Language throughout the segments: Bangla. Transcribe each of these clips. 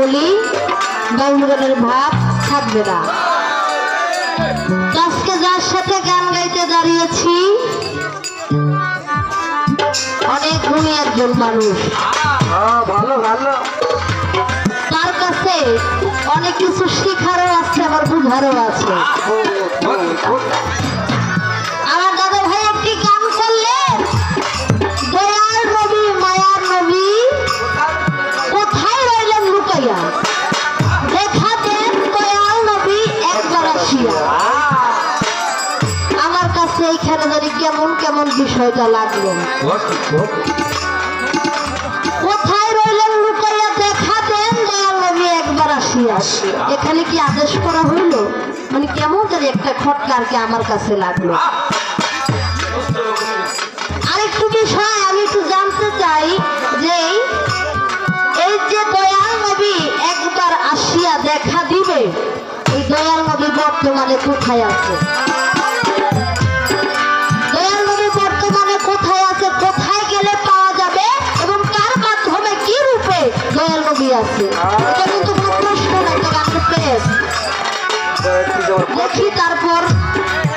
বলি বাউলগানের ভাব থাকবে না। আজকে যার সাথে গান গাইতে দাঁড়িয়েছি, অনেক গুণী একজন মানুষ। ভালো ভালো তার কাছে অনেক কিছু শেখারও আছে, আবার বুঝারও আছে। বিষয়টা লাগল? কোথায় রইলেন লুকাইয়া দেখা দেন দয়াল নবী একবার আসিয়া। এখানে কি আদেশ করা হইল? মানে কেমন জানি একটা খটকা আর কি আমার কাছে লাগল। আরেকটু বিষয়, আমি একটু জানতে চাই যে এই যে দয়াল নবী একবার আসিয়া দেখা দিবে, এই দয়াল নবী বর্তমানে কোথায় আছে? আছে। এটা কিন্তু কোনো প্রশ্ন না এটা গানের পেজ দেখি তারপর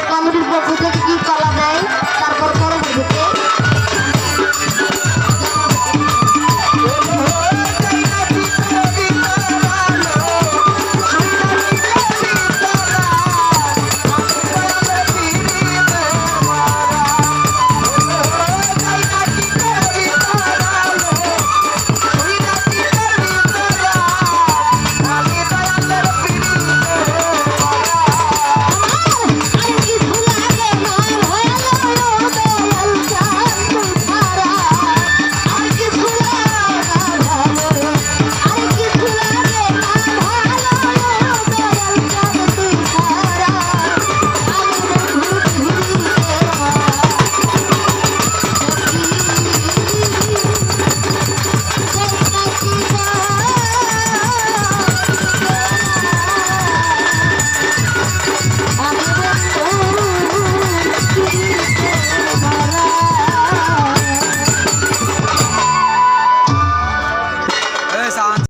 কমিটির পক্ষ থেকে